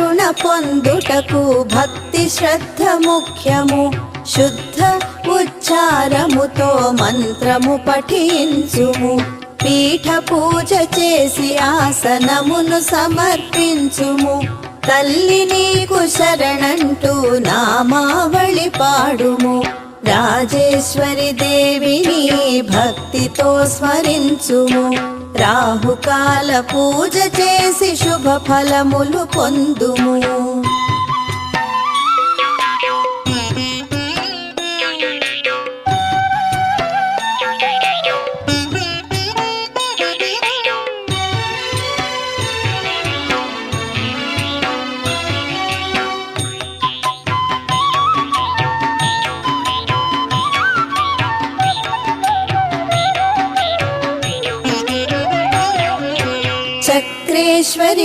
పొందుటకు భక్తి శ్రద్ధ ముఖ్యము. శుద్ధ ఉచ్చారముతో మంత్రము పఠించుము. పీఠ పూజ చేసి ఆసనమును సమర్పించుము. తల్లి నీకు శరణంటూ నామావళి పాడుము. రాజేశ్వరి దేవిని భక్తితో స్మరించుము. రాహుకాల పూజ చేసి శుభ ఫలములు పొందుము. ஐஸ்வரி